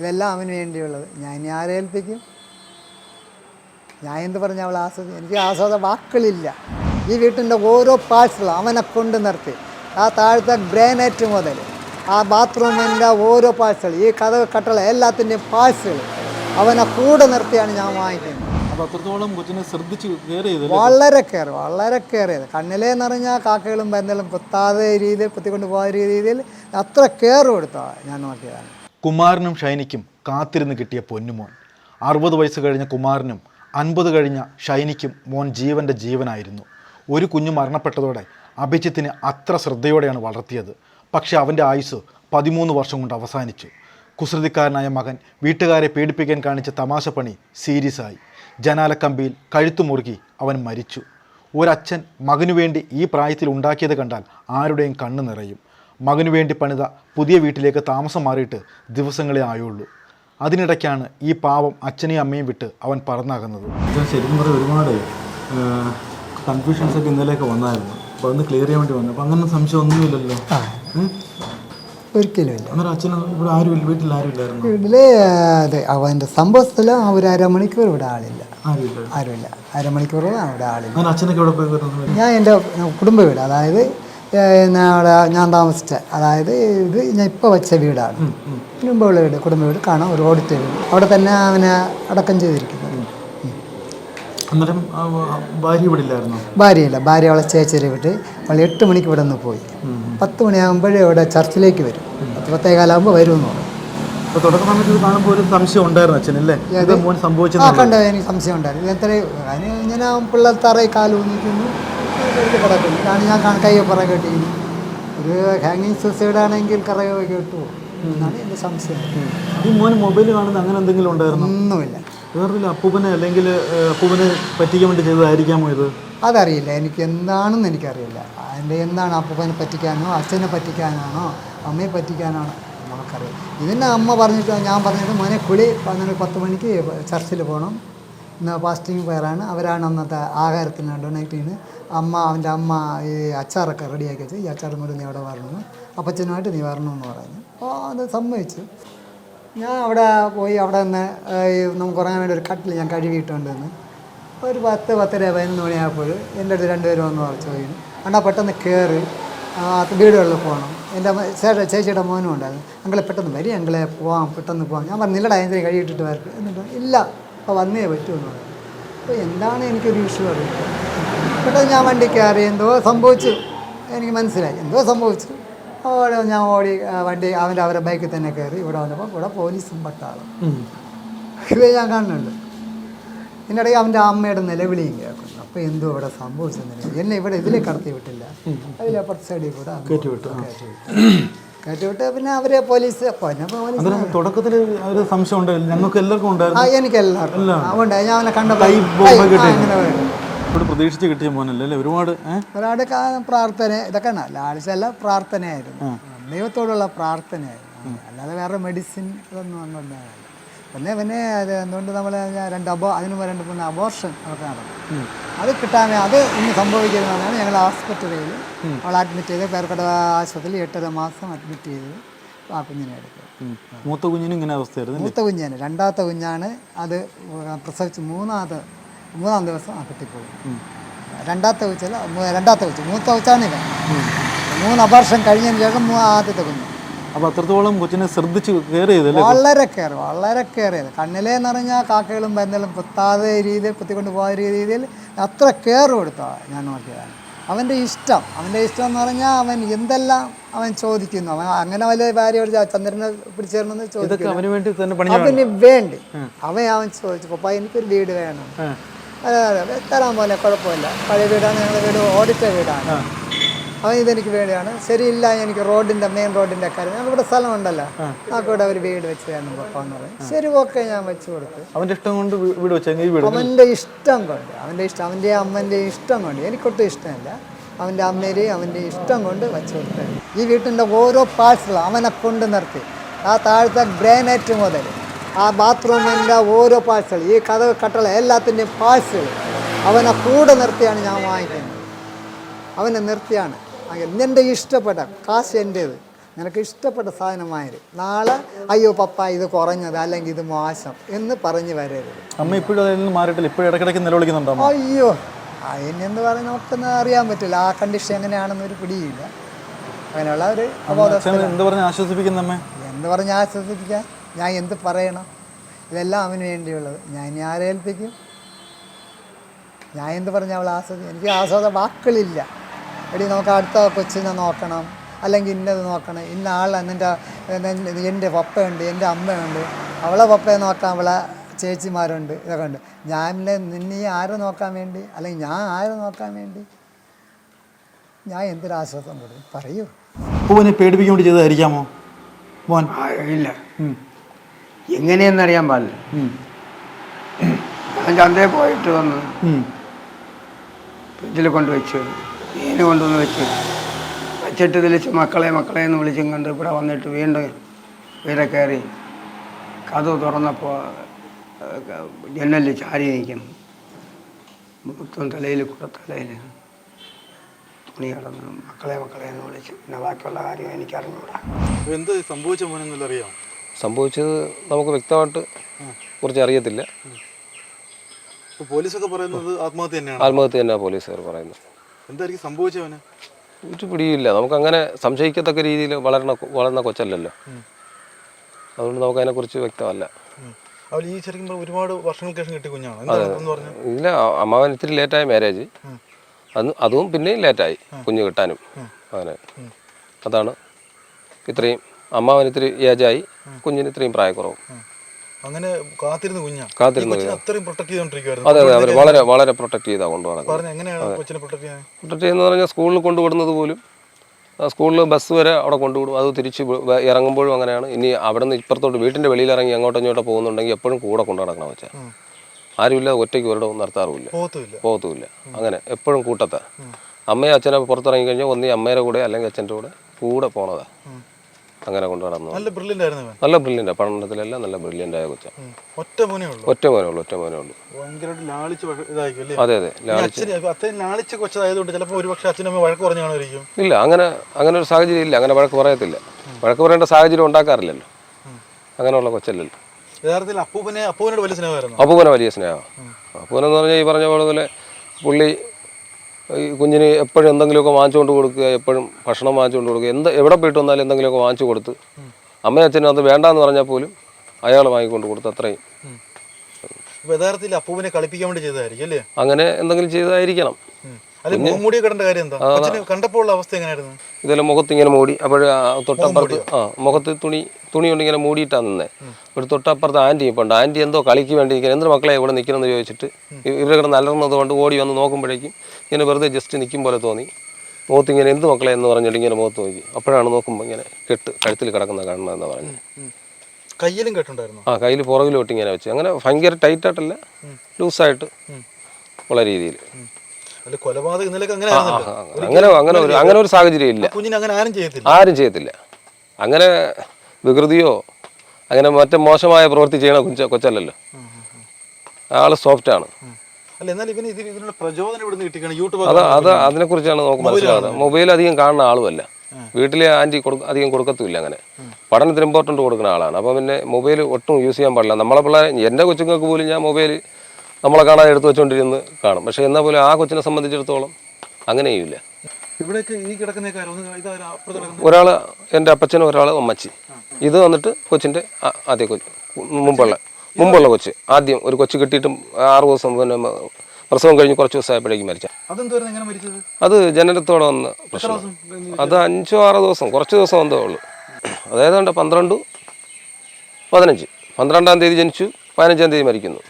ഇതെല്ലാം അവന് വേണ്ടിയുള്ളത്. ഞാൻ ഇനി ആരെ ഏൽപ്പിക്കും? ഞാൻ എന്ത് പറഞ്ഞ അവൾ ആസ്വദി? എനിക്ക് ആസ്വാദ വാക്കുകളില്ല. ഈ വീട്ടിന്റെ ഓരോ പാഴ്സലും അവനെ കൊണ്ട് നിർത്തി. ആ താഴത്തെ ഗ്രാനൈറ്റ് മുതൽ ആ ബാത്റൂമിന്റെ ഓരോ പാഴ്സൽ ഈ കഥ കട്ടള എല്ലാത്തിന്റെയും പാഴ്സൽ അവനെ കൂടെ നിർത്തിയാണ് ഞാൻ വാങ്ങിക്കുന്നത്. അപ്പോൾ അത്രത്തോളം കൊച്ചിനെ ശ്രദ്ധിച്ച് കെയർ വളരെ കയറി വളരെ കയറിയത് കണ്ണിലേ നിറഞ്ഞാൽ കാക്കകളും പന്തലും കുത്താതെ രീതിയിൽ കുത്തിക്കൊണ്ട് പോയ രീതിയിൽ അത്ര കെയർ കൊടുത്താ ഞാൻ നോക്കിയതാണ്. കുമാരനും ഷൈനിക്കും കാത്തിരുന്ന് കിട്ടിയ പൊന്നുമോൻ. അറുപത് വയസ്സ് കഴിഞ്ഞ കുമാരനും അൻപത് കഴിഞ്ഞ ഷൈനിക്കും മോൻ ജീവന്റെ ജീവനായിരുന്നു. ഒരു കുഞ്ഞു മരണപ്പെട്ടതോടെ അഭിജിത്തിനെ അത്ര ശ്രദ്ധയോടെയാണ് വളർത്തിയത്. പക്ഷേ അവന്റെ ആയുസ് പതിമൂന്ന് വർഷം കൊണ്ട് അവസാനിച്ചു. കുസൃതിക്കാരനായ മകൻ വീട്ടുകാരെ പീഡിപ്പിക്കാൻ കാണിച്ച തമാശ പണി സീരിയസ് ആയി ജനാലക്കമ്പിയിൽ കഴുത്തു മുറുകി അവൻ മരിച്ചു. ഒരച്ഛൻ മകനു വേണ്ടി ഈ പ്രായത്തിൽ ഉണ്ടാക്കിയത് കണ്ടാൽ ആരുടെയും കണ്ണു നിറയും. മകനു വേണ്ടി പണിത പുതിയ വീട്ടിലേക്ക് താമസം മാറിയിട്ട് ദിവസങ്ങളെ ആയുള്ളൂ. അതിനിടയ്ക്കാണ് ഈ പാവം അച്ഛനെയും അമ്മയും വിട്ട് അവൻ പറന്നാകുന്നത്. ശരിക്കും പറഞ്ഞാൽ ഒരുപാട് കൺഫ്യൂഷൻസ് ഒക്കെ ഇന്നലെയൊക്കെ വന്നായിരുന്നു. അപ്പോൾ അതൊന്ന് ക്ലിയർ ചെയ്യാൻ വേണ്ടി വന്നു. അപ്പോൾ അങ്ങനെ സംശയം ഒന്നുമില്ലല്ലോ? ഒരിക്കലുമില്ല അന്നേരം അച്ഛന് ഇവിടെ ആരും വീട്ടിൽ ആരും ഇല്ലായിരുന്നു? വീട്ടിൽ അതെ അവന്റെ സംഭവത്തിൽ ഒരു അരമണിക്കൂർ ഇവിടെ ആളില്ല. ആരുമില്ല. അരമണിക്കൂറോളം അവിടെ ആളില്ല. അച്ഛനൊക്കെ ഇവിടെ പോയി ഞാൻ എന്റെ കുടുംബ വീട് അതായത് ഞാൻ അവിടെ ഞാൻ താമസിച്ച. അതായത് ഇത് ഞാൻ ഇപ്പോൾ വെച്ച വീടാണ്. മുമ്പുള്ള വീട് കുടുംബ വീട് കാണാം ഒരു ഓഡിറ്റോറിയം അവിടെ തന്നെ അവനെ അടക്കം ചെയ്തിരിക്കുന്നത് അന്നേരം ഭാര്യ ഇവിടെ ഇല്ലായിരുന്നു? ഭാര്യയില്ല. ഭാര്യ അവളെ ചേച്ചിയുടെ വിട്ട് അവൾ എട്ട് മണിക്ക് ഇവിടെ നിന്ന് പോയി. പത്ത് മണിയാകുമ്പോഴേ ഇവിടെ ചർച്ചിലേക്ക് വരും. പത്ത് കാലാകുമ്പോൾ വരുമെന്ന് പറഞ്ഞു. അപ്പോൾ തുടക്ക സമയത്ത് ഇത് കാണുമ്പോൾ ഒരു സംശയം ഉണ്ടായിരുന്നു അച്ഛനല്ലേ ഇത് മോൻ സംഭവിച്ചത് ആ കണ്ട എനിക്ക് സംശയം ഉണ്ടായിരുന്നു. എത്ര ഞാൻ പിള്ളേർ തറയിൽ കാലൂന്നിക്കുന്നു കിടക്കുന്നു ഞാൻ ഞാൻ കാണ- കേട്ടി ഒരു ഹാങ്ങിങ് സൂസൈഡ് ആണെങ്കിൽ കറയോ കേട്ടു. എന്നാണ് എന്റെ സംശയം. ഈ മോൻ മൊബൈൽ കാണുന്ന അങ്ങനെ എന്തെങ്കിലും ഉണ്ടായിരുന്നു? ഒന്നുമില്ല. വേറൊരു അപ്പൂപ്പനെ അല്ലെങ്കിൽ അപ്പൂപ്പനെ പറ്റിക്കാൻ വേണ്ടി ചെയ്തതായിരിക്കാമോ ഇത്? അതറിയില്ല. എനിക്ക് എന്താണെന്ന് എനിക്കറിയില്ല. അതിന്റെ എന്താണ് അപ്പൂപ്പനെ പറ്റിക്കാനോ അച്ഛനെ പറ്റിക്കാനാണോ അമ്മയെ പറ്റിക്കാനാണോ നമുക്കറിയാം ഇതിന്റെ അമ്മ പറഞ്ഞിട്ട് ഞാൻ പറഞ്ഞിട്ട് മോനെ കുളി. പതിനൊന്ന് പത്ത് മണിക്ക് ചർച്ചിൽ പോകണം ഫാസ്റ്റിംഗ് പേരാണ് അവരാണ് അന്നത്തെ ആഹാരത്തിന് ഡൊണേറ്റ് ചെയ്യുന്നത് അമ്മ അവന്റെ അമ്മ ഈ അച്ചാറൊക്കെ റെഡിയാക്കി വെച്ച് ഈ അച്ചാറും കൂടി നീ അവിടെ വരണമെന്ന് അപ്പച്ചനുമായിട്ട് നീ വരണമെന്ന് പറഞ്ഞു. അപ്പോൾ അത് സമ്മതിച്ചു. ഞാൻ അവിടെ പോയി അവിടെ നിന്ന് നമുക്ക് ഉറങ്ങാൻ വേണ്ടി ഒരു കട്ടിൽ ഞാൻ കഴുകിയിട്ടുണ്ട് ഒരു പത്ത് പത്തര പതിനൊന്ന് മണിയായപ്പോൾ എന്റെ അടുത്ത് രണ്ടുപേരും വന്ന് ചോദിക്കുന്നു. അണ്ണാ പെട്ടെന്ന് കയറി വീടുകളിൽ പോകണം. എന്റെ ചേട്ട ചേച്ചിയുടെ മോനും ഉണ്ടായിരുന്നു. അങ്ങളെ പെട്ടെന്ന് വരി അങ്ങളെ പോവാം പെട്ടെന്ന് പോവാം. ഞാൻ പറഞ്ഞു നിങ്ങളുടെ എന്തിനും കഴിയിട്ടിട്ട് വരട്ടെ എന്നിട്ട് ഇല്ല. അപ്പോൾ വന്നേ പറ്റുമെന്ന് പറഞ്ഞു അപ്പോൾ എന്താണ് എനിക്കൊരു ഇഷ്യൂ അറിയില്ല. പെട്ടെന്ന് ഞാൻ വണ്ടി കയറി എന്തോ സംഭവിച്ചു. എനിക്ക് മനസ്സിലായി. എന്തോ സംഭവിച്ചു. അവിടെ ഞാൻ ഓടി വണ്ടി അവന്റെ അവരുടെ ബൈക്കിൽ തന്നെ കയറി. ഇവിടെ വന്നപ്പോൾ ഇവിടെ പോലീസും പട്ടാളും. ഇത് ഞാൻ കാണുന്നുണ്ട്. ഇതിന്റെ ഇടയിൽ അവന്റെ അമ്മയുടെ നിലവിളിയും കേൾക്കുന്നു. അപ്പോൾ എന്തോ ഇവിടെ സംഭവിച്ചെന്നില്ല എന്നെ ഇവിടെ ഇതിലേ കടത്തി വിട്ടില്ല. അതിലപ്പുറത്തെ സൈഡിൽ കൂടെ കയറ്റി വിട്ടു. കയറ്റി വിട്ടു. കയറ്റി വിട്ട് പിന്നെ അവരെ പോലീസ് പിന്നെ പോലീസ് അന്നേരം തുടക്കത്തിൽ ഒരു സംശയം ഉണ്ടായില്ല ഞങ്ങൾക്ക് എല്ലാവർക്കും ആ ഉണ്ടായിരുന്നു എനിക്ക് എല്ലാവർക്കും അതുകൊണ്ട് ഞാൻ അവനെ കണ്ടപ്പോൾ കൈ കൈ- ആ, കിട്ടി. ഇങ്ങനെ വേണം. ഇവിടെ പ്രതീക്ഷിച്ച് കിട്ടിയ മോനല്ലേ? അല്ലേ? ഒരുപാട് ഏഹ് ഒരാളുടെ കാ- പ്രാർത്ഥന ഇതൊക്കെ ലാളിച്ചല്ല പ്രാർത്ഥനയായിരുന്നു. ദൈവത്തോടുള്ള പ്രാർത്ഥനയായിരുന്നു. അല്ലാതെ വേറെ മെഡിസിൻ ഇതൊന്നും ഒന്നും പിന്നെ പിന്നെ അത് എന്തുകൊണ്ട് നമ്മൾ രണ്ട് അബോ അതിന് മുമ്പ് രണ്ട് മൂന്ന് അബോർഷൻ ഒക്കെ നടന്നു. അത് കിട്ടാൻ അത് ഇന്ന് സംഭവിക്കുന്നതാണ് ഞങ്ങൾ ആസ്പത്രിയിൽ. അവൾ അഡ്മിറ്റ് ചെയ്ത് പേർക്കട ആശുപത്രിയിൽ എട്ടര മാസം അഡ്മിറ്റ് ചെയ്ത് ആ കുഞ്ഞിനെ എടുക്കുക മൂത്ത കുഞ്ഞിനും ഇങ്ങനെ അവസ്ഥയായിരുന്നു മൂത്ത കുഞ്ഞാണ്. രണ്ടാമത്തെ കുഞ്ഞാണ് അത് പ്രസവിച്ച് മൂന്നാമത് മൂന്നാം ദിവസം ആ കിട്ടിപ്പോകും രണ്ടാമത്തെ കൊച്ചല്ല രണ്ടാമത്തെ കൊച്ചു മൂത്ത ഇവൻ മൂന്ന് അപർഷം കഴിഞ്ഞതിന് ശേഷം ആദ്യത്തെ കുഞ്ഞ്. അപ്പോൾ അത്രത്തോളം കൊച്ചിനെ ശ്രദ്ധിച്ച് കെയർ ചെയ്തല്ലേ വളരെ കെയർ വളരെ കെയർ ചെയ്ത്. കണ്ണിലേ നിറഞ്ഞ കാക്കകളും പന്തലും കുത്താതെ രീതിയിൽ കുത്തിക്കൊണ്ട് പോകാത്ത രീതിയിൽ അത്ര കെയർ കൊടുത്താ? ഞാൻ നോക്കിയതാണ്. അവന്റെ ഇഷ്ടം അവന്റെ ഇഷ്ടം എന്ന് പറഞ്ഞാൽ അവൻ എന്തെല്ലാം അവൻ ചോദിക്കുന്നു. അവൻ അങ്ങനെ വലിയ ഭാര്യയോട് ചന്ദ്രനെ പിടിച്ചേരണമെന്ന് ചോദിക്കുന്നു. വേണ്ടി അവന് വേണ്ടി. അവൻ അവൻ ചോദിച്ചു പപ്പ എനിക്കൊരു വീട് വേണം. അതെ അതെ തരാൻ പോലെ കുഴപ്പമില്ല. പഴയ വീടാണ് ഞങ്ങളുടെ വീട് ഓടിച്ച വീടാണ്. അവൻ ഇതെനിക്ക് വേണ്ടിയാണ്. ശരിയില്ല എനിക്ക് റോഡിന്റെ മെയിൻ റോഡിന്റെ കാര്യം. ഞങ്ങൾക്ക് ഇവിടെ സ്ഥലമുണ്ടല്ലോ. ആ. കൂടെ ഒരു വീട് വെച്ച് തരണം പപ്പാന്ന് പറയും. ശരി ഓക്കെ ഞാൻ വെച്ച് കൊടുത്തു. അവന്റെ ഇഷ്ടം കൊണ്ട് വീട് വീട് അവന്റെ ഇഷ്ടം കൊണ്ട് അവന്റെ ഇഷ്ടം അവന്റെ അമ്മന്റെ ഇഷ്ടം കൊണ്ട് എനിക്കൊട്ടും ഇഷ്ടമില്ല. അവന്റെ അമ്മേരെയും അവന്റെ ഇഷ്ടം കൊണ്ട് വെച്ച് കൊടുത്തു. ഈ വീട്ടിന്റെ ഓരോ പാഴ്സലും അവനെ കൊണ്ട് നിർത്തി. ആ താഴത്തെ ഗ്രാനൈറ്റ് മുതൽ ആ ബാത്റൂമിന്റെ ഓരോ പാഴ്സൽ ഈ കഥ കട്ടള എല്ലാത്തിന്റെയും പാഴ്സൽ അവനെ കൂടെ നിർത്തിയാണ് ഞാൻ വാങ്ങിക്കുന്നത്. അവനെ നിർത്തിയാണ്. എന്റെ ഇഷ്ടപ്പെട്ട കാശ് എന്റേത് നിനക്ക് ഇഷ്ടപ്പെട്ട സാധനമായത്. നാളെ അയ്യോ പപ്പ ഇത് കുറഞ്ഞത് അല്ലെങ്കിൽ ഇത് മോശം എന്ന് പറഞ്ഞു വരരുത്. അമ്മ ഇപ്പോഴും അതിൽ നിന്ന് മാറിയിട്ടില്ല. ഇപ്പോഴും ഇടയ്ക്കിടയ്ക്ക് നിലവിളിക്കുന്നുണ്ടോ അയ്യോ അതിനെന്ന് പറയാൻ നമുക്കൊന്ന് അറിയാൻ പറ്റില്ല. ആ കണ്ടീഷൻ എങ്ങനെയാണെന്നൊരു പിടിയില്ല. അങ്ങനെയുള്ള ഒരു എന്ത് പറഞ്ഞ് ആശ്വസിപ്പിക്കുന്ന അമ്മേ? എന്ന് പറഞ്ഞ് ആശ്വസിപ്പിക്കാൻ? ഞാൻ എന്ത് പറയണം? ഇതെല്ലാം അവന് വേണ്ടിയുള്ളത്. ഞാൻ ഇനി ആരെ ഏൽപ്പിക്കും? ഞാൻ എന്ത് പറഞ്ഞ അവൾ ആസ്വദിക്കും എനിക്ക് ആസ്വാദ വാക്കുകളില്ല. എടി നമുക്ക് അടുത്ത കൊച്ചിനെ നോക്കണം. അല്ലെങ്കിൽ ഇന്നത് നോക്കണം. ഇന്ന ആൾ എന്നെ എന്റെ പപ്പയുണ്ട് എന്റെ അമ്മയുണ്ട്. അവളെ പപ്പയെ നോക്കാൻ അവളെ ചേച്ചിമാരുണ്ട്. ഇതൊക്കെ ഉണ്ട്. ഞാൻ നിന്നെ ആരെ നോക്കാൻ വേണ്ടി? അല്ലെങ്കിൽ ഞാൻ ആരെ നോക്കാൻ വേണ്ടി? ഞാൻ എന്തൊരാശ്വാസം കൊടുക്കും പറയൂ. പൂവിനെ പേടിപ്പിക്കൊണ്ട് ചെയ്തതായിരിക്കാമോ? മോൻ. ഇല്ല. എങ്ങനെയെന്നറിയാൻ പാടില്ല. ഞാൻ ചന്തയിൽ പോയിട്ട് വന്ന് ഫ്രിഡ്ജിൽ കൊണ്ട് മീൻ കൊണ്ടുവന്ന് വെച്ച് വെച്ചിട്ട് വിളിച്ച് മക്കളെ മക്കളെ എന്ന് വിളിച്ചും കണ്ട് ഇവിടെ വന്നിട്ട് വീണ്ടും വീടെ കയറി കഥ തുറന്നപ്പോൾ ജനലിൽ ചാരി നിൽക്കുന്നു മുഖത്തും തലയിൽ കൂടെ തലയിൽ തുണി കിടന്ന് മക്കളെ മക്കളെ എന്ന് വിളിച്ച്. പിന്നെ ബാക്കിയുള്ള കാര്യം എനിക്ക് എന്ത് സംഭവിച്ച മോനെന്നുള്ളറിയാം അറിയാം സംഭവിച്ചത് നമുക്ക് വ്യക്തമായിട്ട് കുറച്ച് അറിയത്തില്ല. പോലീസൊക്കെ പറയുന്നത് ആത്മഹത്യ തന്നെയാണ്. ആത്മഹത്യ തന്നെയാണ് പോലീസുകാർ പറയുന്നത്. എന്തായിരിക്കും സംഭവിച്ചവന് ഒരു പിടിയില്ല നമുക്ക് അങ്ങനെ സംശയിക്കത്തക്ക രീതിയിൽ വളർന്ന വളർന്ന കൊച്ചല്ലല്ലോ. അതുകൊണ്ട് നമുക്ക് അതിനെക്കുറിച്ച് വ്യക്തമല്ല. ഈ ശരിക്കും ഒരുപാട് വർഷങ്ങൾക്ക് ശേഷം കിട്ടിയ കുഞ്ഞാണ്? ഇല്ല അമ്മാവൻ ഇത്തിരി ലേറ്റായ മാരേജ് അത് അതും പിന്നെയും ലേറ്റായി കുഞ്ഞ് കിട്ടാനും. അങ്ങനെ. അതാണ് ഇത്രയും അമ്മാവൻ ഇത്തിരി ഏജായി കുഞ്ഞിന് ഇത്രയും പ്രായക്കുറവും. അങ്ങനെ കാത്തിരുന്ന കുഞ്ഞാ. കാത്തിരുന്ന അത്രയും പ്രൊട്ടക്ട് ചെയ്തോണ്ടിരിക്കുവായിരുന്നു. അതെ അതെ അവർ വളരെ വളരെ പ്രൊട്ടക്ട് ചെയ്താ കൊണ്ടുപോകണം പറഞ്ഞു എങ്ങനെയാണ് കൊച്ചിനെ പ്രൊട്ടക്ട് ചെയ്യാൻ? പ്രൊട്ടക്ട് ചെയ്യുന്നത് പറഞ്ഞാൽ സ്കൂളിൽ കൊണ്ടുവിടുന്നത് പോലും സ്കൂളിൽ ബസ് വരെ അവിടെ കൊണ്ടുവിടും. അത് തിരിച്ച് ഇറങ്ങുമ്പോഴും അങ്ങനെയാണ്. ഇനി അവിടെ നിന്ന് ഇപ്പുറത്തോട്ട് വീട്ടിന്റെ വെളിയിൽ ഇറങ്ങി അങ്ങോട്ടും ഇങ്ങോട്ടോ പോകുന്നുണ്ടെങ്കിൽ എപ്പോഴും കൂടെ കൊണ്ടു നടക്കണം വെച്ചാൽ ആരുമില്ല ഒറ്റയ്ക്ക് ഒരിടവും നിർത്താറുമില്ല പോകത്തുമില്ല പോകത്തുമില്ല അങ്ങനെ എപ്പോഴും കൂട്ടത്താ. അമ്മയും അച്ഛനെ പുറത്തിറങ്ങി കഴിഞ്ഞാൽ ഒന്നീ അമ്മയുടെ കൂടെ അല്ലെങ്കിൽ അച്ഛന്റെ കൂടെ കൂടെ പോണതാ. അങ്ങനെ കൊണ്ട് നടന്നു നല്ല ബ്രില്യന്റ് ആയിരുന്നു നല്ല ബ്രില്യന്റ് പഠനത്തിലെല്ലാം നല്ല ബ്രില്യന്റ് ആയ കൊച്ചാ. ഒറ്റ മോനേ ഉള്ളൂ. ഒറ്റ മോനേ ഉള്ളൂ ഒറ്റ മോനേ ഉള്ളൂ. ഭയങ്കരമായിട്ട് ലാളിച്ച് ഇതായിരിക്കും അതെ അതെ. അച്ഛന് അത്രയും ലാളിച്ച് കൊച്ചതായതുകൊണ്ട് ചിലപ്പോൾ ഒരുപക്ഷെ അച്ഛനും വഴക്ക് പറഞ്ഞു കാണുമായിരിക്കും. ഇല്ല അങ്ങനെ അങ്ങനെ ഒരു സാഹചര്യം ഇല്ല. അങ്ങനെ വഴക്ക് പറയത്തില്ല. വഴക്ക് പറയേണ്ട സാഹചര്യം ഉണ്ടാക്കാറില്ലല്ലോ. അങ്ങനെയുള്ള കൊച്ചല്ലല്ലോ. യഥാർത്ഥത്തിൽ അപ്പൂപ്പനെ അപ്പൂവിനോട് വലിയ സ്നേഹമായിരുന്നു. അപ്പൂപ്പനെ വലിയ സ്നേഹമാണ് അപ്പൂപ്പനെന്ന് പറഞ്ഞാൽ ഈ പറഞ്ഞ പോലെ പുള്ളി ഈ കുഞ്ഞിന് എപ്പോഴും എന്തെങ്കിലുമൊക്കെ വാങ്ങിച്ചുകൊണ്ട് കൊടുക്കുക എപ്പോഴും ഭക്ഷണം വാങ്ങിച്ചുകൊണ്ട് കൊടുക്കുക. എന്ത് എവിടെ പോയിട്ട് വന്നാലും എന്തെങ്കിലുമൊക്കെ വാങ്ങിച്ചു കൊടുത്ത് അമ്മയും അച്ഛനും അത് വേണ്ടാന്ന് പറഞ്ഞാൽ പോലും അയാൾ വാങ്ങിക്കൊണ്ട് കൊടുത്ത് അത്രയും. യഥാർത്ഥത്തിൽ അപ്പൂവിനെ കളിപ്പിക്കാൻ വേണ്ടി ചെയ്തതായിരിക്കും അല്ലേ? അങ്ങനെ എന്തെങ്കിലും ചെയ്തായിരിക്കണം. ഇതെല്ലാം മുഖത്ത് ഇങ്ങനെ മൂടി അപ്പോൾ തൊട്ടപ്പുറത്ത് ആ മുഖത്ത് തുണി തുണി കൊണ്ട് ഇങ്ങനെ മൂടിയിട്ടാണ് നിന്നേ. ഒരു തൊട്ടപ്പുറത്ത് ആന്റി ഇപ്പോൾ ഉണ്ട്. ആന്റി എന്തോ കളിക്ക് വേണ്ടി നിൽക്കുന്നത് എന്തൊരു മക്കളെ ഇവിടെ നിൽക്കണമെന്ന് ചോദിച്ചിട്ട് ഇവരെ കിടന്ന് അലർന്നത് കൊണ്ട് ഓടി വന്ന് നോക്കുമ്പോഴേക്കും ഇങ്ങനെ വെറുതെ ജസ്റ്റ് നിൽക്കും പോലെ തോന്നി. മുഖത്ത് ഇങ്ങനെ എന്ത് മക്കളെ എന്ന് പറഞ്ഞിട്ട് ഇങ്ങനെ മുഖത്ത് നോക്കി. അപ്പോഴാണ് നോക്കുമ്പോൾ ഇങ്ങനെ കെട്ട് കഴുത്തിൽ കിടക്കുന്ന കാണണമെന്ന് പറഞ്ഞു കയ്യിലും കെട്ടുണ്ടായിരുന്നു? ആ കയ്യിൽ പുറകിലോട്ട് ഇങ്ങനെ വെച്ച്. അങ്ങനെ ഭയങ്കര ടൈറ്റായിട്ടല്ല ലൂസായിട്ട് ഉള്ള രീതിയിൽ അല്ലെ കൊലപാതകം ഇന്നലെയൊക്കെ അങ്ങനെ. അങ്ങനെ അങ്ങനെ ഒരു അങ്ങനെ ഒരു സാഹചര്യം ഇല്ല. കുഞ്ഞിനെ അങ്ങനെ ആരും ചെയ്യത്തില്ല. ആരും ചെയ്യത്തില്ല. അങ്ങനെ വികൃതിയോ അങ്ങനെ മറ്റേ മോശമായ പ്രവൃത്തി ചെയ്യണ കൊച്ച കൊച്ചല്ലല്ലോ. ആൾ സോഫ്റ്റ് ആണ്. അത് അതിനെ അതിനെക്കുറിച്ചാണ് നമുക്ക് മനസ്സിലാകുന്നത് മൊബൈൽ അധികം കാണുന്ന ആളുമല്ല. വീട്ടിലെ ആന്റി കൊടുക്ക അധികം കൊടുക്കത്തുമില്ല അങ്ങനെ. പഠനത്തിന് ഇമ്പോർട്ടന്റ് കൊടുക്കുന്ന ആളാണ്. അപ്പോൾ പിന്നെ മൊബൈൽ ഒട്ടും യൂസ് ചെയ്യാൻ പാടില്ല. നമ്മളെ പിള്ളേർ എന്റെ കൊച്ചുങ്ങൾക്ക് പോലും ഞാൻ മൊബൈൽ നമ്മളെ കാണാൻ എടുത്തു വെച്ചുകൊണ്ടിരുന്ന് കാണും. പക്ഷേ എന്നാൽ പോലും ആ കൊച്ചിനെ സംബന്ധിച്ചിടത്തോളം അങ്ങനെയുമില്ല. ഈ കിടക്കുന്ന ഒരാൾ എന്റെ അപ്പച്ചനും ഒരാൾ അമ്മച്ചി ഇത് വന്നിട്ട് കൊച്ചിന്റെ ആദ്യ കൊച്ച് മുമ്പുള്ള മുമ്പുള്ള കൊച്ച്. ആദ്യം ഒരു കൊച്ച് കിട്ടിയിട്ടും ആറു ദിവസം പിന്നെ പ്രസവം കഴിഞ്ഞ് കുറച്ച് ദിവസമായപ്പോഴേക്കും മരിച്ച. അത് ജനനത്തോടെ വന്ന പ്രശ്നം. അത് അഞ്ചോ ആറോ ദിവസം കുറച്ച് ദിവസം വന്നതേ ഉള്ളൂ. അതായത് പന്ത്രണ്ട് പതിനഞ്ച്. പന്ത്രണ്ടാം തീയതി ജനിച്ചു പതിനഞ്ചാം തീയതി മരിക്കുന്നു.